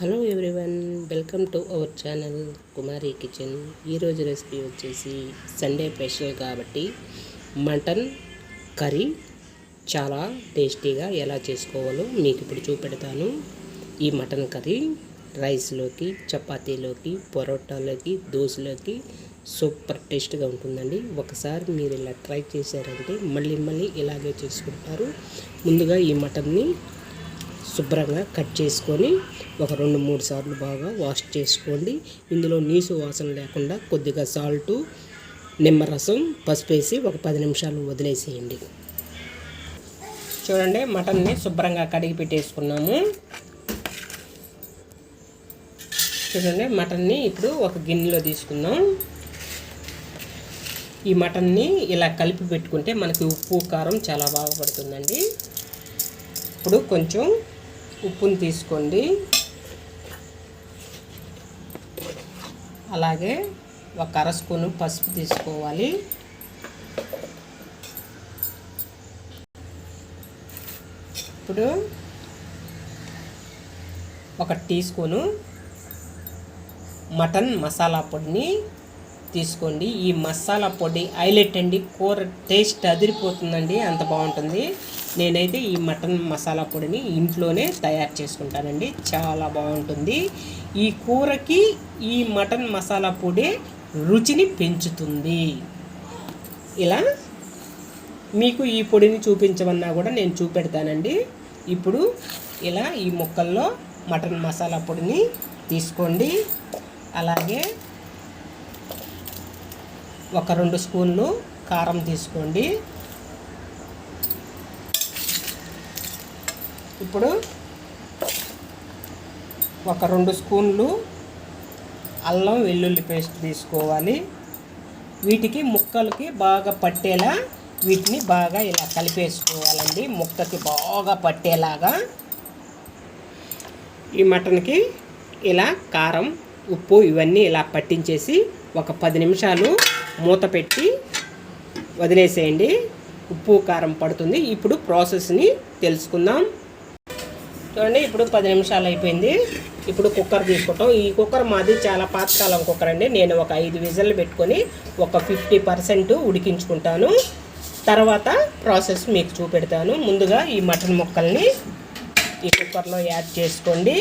Hello everyone welcome to our channel Kumari kitchen. ఈరోజు recipe వచ్చేసి Sunday special కాబట్టి mutton curry చాలా టేస్టీగా ఎలా చేసుకోవాలో మీకు ఇప్పుడు చూపెడతాను. ఈ మటన్ కర్రీ రైస్లోకి చపాతీలోకి పొరోటాలోకి దోశలోకి సూపర్ టేస్ట్గా ఉంటుందండి. ఒకసారి మీరు ఇలా ట్రై చేశారంటే మళ్ళీ మళ్ళీ ఇలాగే చేసుకుంటారు. ముందుగా ఈ మటన్ని శుభ్రంగా కట్ చేసుకొని ఒక రెండు మూడు సార్లు బాగా వాష్ చేసుకోండి. ఇందులో నీసు వాసన లేకుండా కొద్దిగా సాల్టు నిమ్మరసం పసుపు వేసి ఒక పది నిమిషాలు వదిలేసేయండి. చూడండి మటన్ని శుభ్రంగా కడిగి పెట్టేసుకున్నాము. చూడండి మటన్ని ఇప్పుడు ఒక గిన్నెలో తీసుకుందాం. ఈ మటన్ని ఇలా కలిపి పెట్టుకుంటే మనకి ఉప్పు కారం చాలా బాగా పడుతుందండి. ఇప్పుడు కొంచెం ఉప్పుని తీసుకోండి. అలాగే ఒక అర స్పూను పసుపు తీసుకోవాలి. ఇప్పుడు ఒక టీ స్పూను మటన్ మసాలా పొడిని తీసుకోండి. ఈ మసాలా పొడి హైలైట్ అండి. కూర టేస్ట్ అదిరిపోతుందండి. అంత బాగుంటుంది. నేనైతే ఈ మటన్ మసాలా పొడిని ఇంట్లోనే తయారు చేసుకుంటానండి. చాలా బాగుంటుంది. ఈ కూరకి ఈ మటన్ మసాలా పొడి రుచిని పెంచుతుంది. ఇలా మీకు ఈ పొడిని చూపించమన్నా కూడా నేను చూపెడతానండి. ఇప్పుడు ఇలా ఈ ముక్కల్లో మటన్ మసాలా పొడిని తీసుకోండి. అలాగే ఒక రెండు స్పూన్లు కారం తీసుకోండి. ఇప్పుడు ఒక రెండు స్పూన్లు అల్లం వెల్లుల్లి పేస్ట్ తీసుకోవాలి. వీటికి ముక్కలకి బాగా పట్టేలా వీటిని బాగా ఇలా కలిపేసుకోవాలండి. ముక్కకి బాగా పట్టేలాగా ఈ మటన్కి ఇలా కారం ఉప్పు ఇవన్నీ ఇలా పట్టించేసి ఒక పది నిమిషాలు మూత పెట్టి వదిలేసేయండి. ఉప్పు కారం పడుతుంది. ఇప్పుడు ప్రాసెస్ని తెలుసుకుందాం. చూడండి ఇప్పుడు పది నిమిషాలు అయిపోయింది. ఇప్పుడు కుక్కర్ తీసుకుంటాం. ఈ కుక్కర్ మాది చాలా పాతకాలం కుక్కర్ అండి. నేను ఒక ఐదు విజల్లు పెట్టుకొని ఒక ఫిఫ్టీ పర్సెంట్ ఉడికించుకుంటాను. తర్వాత ప్రాసెస్ మీకు చూపెడతాను. ముందుగా ఈ మటన్ ముక్కల్ని ఈ కుక్కర్లో యాడ్ చేసుకోండి.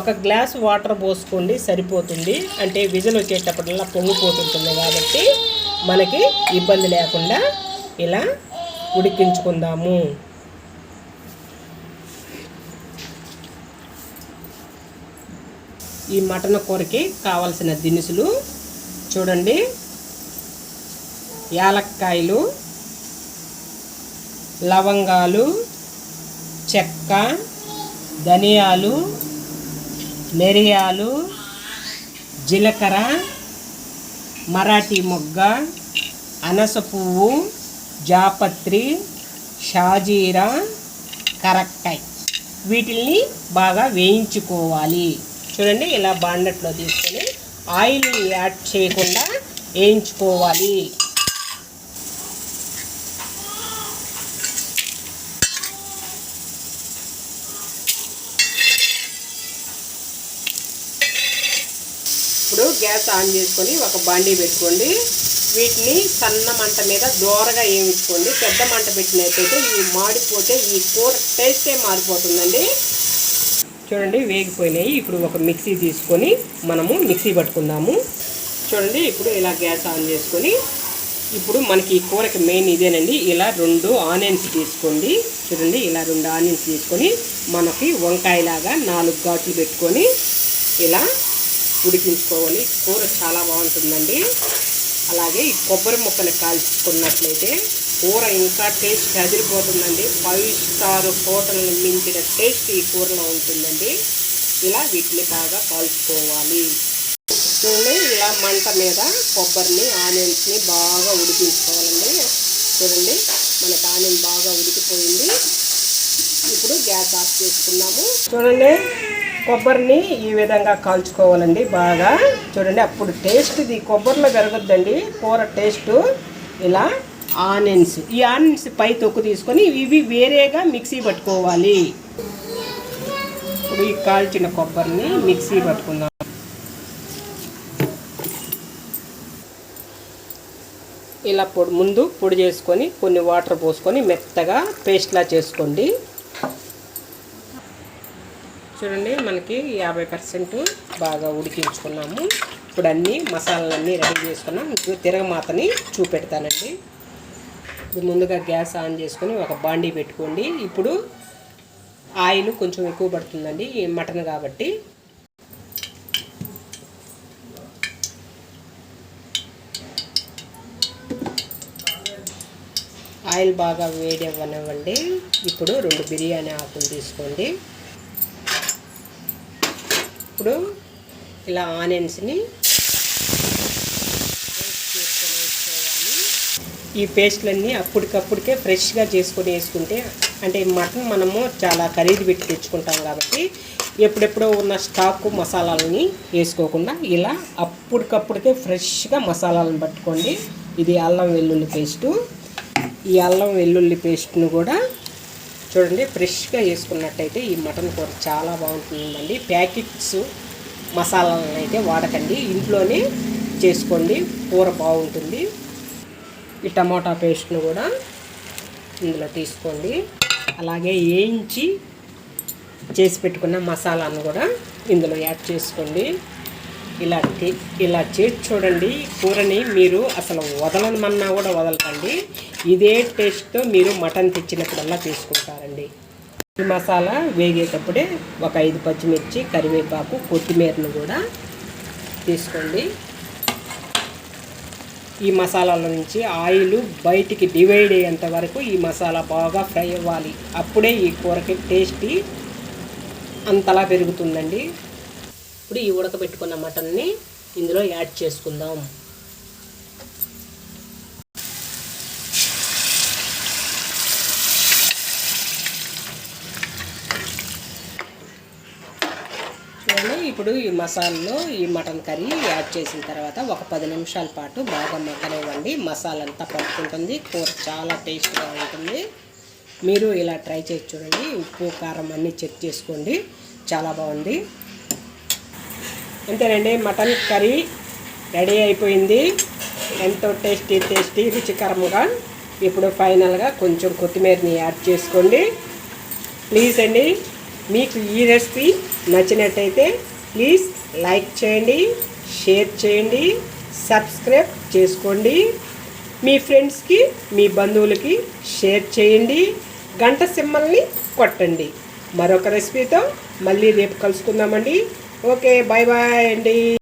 ఒక గ్లాస్ వాటర్ పోసుకోండి సరిపోతుంది. అంటే విజల్ వచ్చేటప్పుడల్లా పొంగిపోతుంటుంది కాబట్టి మనకి ఇబ్బంది లేకుండా ఇలా ఉడికించుకుందాము. ఈ మటన్ కూరకి కావలసిన దినుసులు చూడండి. యాలక్కాయలు లవంగాలు చెక్క ధనియాలు మిరియాలు జీలకర్ర మరాఠీ మొగ్గ అనస పువ్వు జాపత్రి షాజీరా కరక్కాయ్. వీటిల్ని బాగా వేయించుకోవాలి. చూడండి ఇలా బాండట్లో తీసుకొని ఆయిల్ యాడ్ చేయకుండా వేయించుకోవాలి. ఇప్పుడు గ్యాస్ ఆన్ చేసుకొని ఒక బాండీ పెట్టుకోండి. వీటిని సన్న మంట మీద దోరగా వేయించుకోండి. పెద్ద మంట పెట్టినట్టయితే ఇవి మాడిపోతే ఈ కూర టేస్టే మారిపోతుందండి. చూడండి వేగిపోయినాయి. ఇప్పుడు ఒక మిక్సీ తీసుకొని మనము మిక్సీ పట్టుకుందాము. చూడండి ఇప్పుడు ఇలా గ్యాస్ ఆన్ చేసుకొని ఇప్పుడు మనకి ఈ కూరకి మెయిన్ ఇదేనండి. ఇలా రెండు ఆనియన్స్ తీసుకోండి. చూడండి ఇలా రెండు ఆనియన్స్ తీసుకొని మనకి వంకాయలాగా నాలుగు ఘాట్లు పెట్టుకొని ఇలా ఉడికించుకోవాలి. కూర చాలా బాగుంటుందండి. అలాగే ఈ కొబ్బరి ముక్కలు కాల్చుకున్నట్లయితే కూర ఇంకా టేస్ట్ అదిరిపోతుందండి. ఫైవ్ స్టార్ హోటల్ మించిన టేస్ట్ ఈ కూరలో ఉంటుందండి. ఇలా వీటిని బాగా కాల్చుకోవాలి చూడండి ఇలా మంట మీద కొబ్బరిని ఆనియన్స్ని బాగా ఉడికించుకోవాలండి. చూడండి మనకి ఆనియన్ బాగా ఉడికిపోయింది. ఇప్పుడు గ్యాస్ ఆఫ్ చేసుకున్నాము చూడండి కొబ్బరిని ఈ విధంగా కాల్చుకోవాలండి బాగా. చూడండి అప్పుడు టేస్ట్ ఇది కొబ్బరిలో కరగొద్దండి కూర టేస్ట్ ఇలా ఆనియన్స్. ఈ ఆనియన్స్ పై తొక్కు తీసుకొని ఇవి వేరేగా మిక్సీ పట్టుకోవాలి. ఇప్పుడు ఈ కాల్చిన కొబ్బరిని మిక్సీ పట్టుకుందాం. ఇలా పొడి ముందు పొడి చేసుకొని కొన్ని వాటర్ పోసుకొని మెత్తగా పేస్ట్లా చేసుకోండి. చూడండి మనకి యాభై పర్సెంట్ బాగా ఉడికించుకున్నాము. ఇప్పుడు అన్నీ మసాలాలన్నీ రెడీ చేసుకున్నాం. తిరగమాతని చూపెడతానండి. ఇప్పుడు ముందుగా గ్యాస్ ఆన్ చేసుకొని ఒక బాండీ పెట్టుకోండి. ఇప్పుడు ఆయిల్ కొంచెం ఎక్కువ పడుతుందండి మటన్ కాబట్టి. ఆయిల్ బాగా వేడి అవ్వనివ్వండి. ఇప్పుడు రెండు బిర్యానీ ఆకులు తీసుకోండి. ఇప్పుడు ఇలా ఆనియన్స్ని ఈ పేస్ట్లన్నీ అప్పటికప్పటికే ఫ్రెష్గా చేసుకొని వేసుకుంటే అంటే మటన్ మనము చాలా ఖరీదు పెట్టి తెచ్చుకుంటాం కాబట్టి ఎప్పుడెప్పుడో ఉన్న స్టాక్ మసాలాలని వేసుకోకుండా ఇలా అప్పటికప్పటికే ఫ్రెష్గా మసాలాలను పట్టుకోండి. ఇది అల్లం వెల్లుల్లి పేస్టు. ఈ అల్లం వెల్లుల్లి పేస్ట్ను కూడా చూడండి ఫ్రెష్గా వేసుకున్నట్టయితే ఈ మటన్ కూర చాలా బాగుంటుందండి. ప్యాకెట్స్ మసాలాలను అయితే వాడకండి. ఇంట్లోనే చేసుకోండి కూర బాగుంటుంది. ఈ టమాటా పేస్ట్ను కూడా ఇందులో తీసుకోండి. అలాగే వేయించి చేసి పెట్టుకున్న మసాలాను కూడా ఇందులో యాడ్ చేసుకోండి. ఇలా ఇలా చేసి చూడండి కూరని మీరు అసలు వదలనమన్నా కూడా వదలకండి. ఇదే టేస్ట్తో మీరు మటన్ తెచ్చినప్పుడల్లా చేసుకుంటారండి ఈ మసాలా వేగేటప్పుడే ఒక ఐదు పచ్చిమిర్చి కరివేపాకు కొత్తిమీరను కూడా తీసుకోండి. ఈ మసాలాల నుంచి ఆయిల్ బయటికి డివైడ్ అయ్యేంత వరకు ఈ మసాలా బాగా ఫ్రై అవ్వాలి. అప్పుడే ఈ కూరకి టేస్టీ అంతలా పెరుగుతుందండి. ఇప్పుడు ఈ ఉడకబెట్టుకున్న మటన్ని ఇందులో యాడ్ చేసుకుందాం చూడండి ఇప్పుడు ఈ మసాలాలో ఈ మటన్ కర్రీ యాడ్ చేసిన తర్వాత ఒక పది నిమిషాల పాటు బాగా మగ్గనివ్వండి. మసాలా అంతా పట్టుకుంటుంది. కూర చాలా టేస్ట్గా ఉంటుంది. మీరు ఇలా ట్రై చేసి చూడండి. ఉప్పు కారం అన్నీ చెక్ చేసుకోండి. చాలా బాగుంది. అంతేనండి. మటన్ కర్రీ రెడీ అయిపోయింది. ఎంతో టేస్టీ టేస్టీ రుచికరంగా. ఇప్పుడు ఫైనల్గా కొంచెం కొత్తిమీరని యాడ్ చేసుకోండి. ప్లీజ్ అండి మీకు ఈ రెసిపీ నచ్చినట్టయితే ప్లీజ్ లైక్ చేయండి షేర్ చేయండి సబ్స్క్రైబ్ చేసుకోండి. మీ ఫ్రెండ్స్కి మీ బంధువులకి షేర్ చేయండి గంట సింబల్ని కొట్టండి. మరొక రెసిపీతో మళ్ళీ రేపు కలుసుకుందామండి. ఓకే బాయ్ బాయ్ అండి.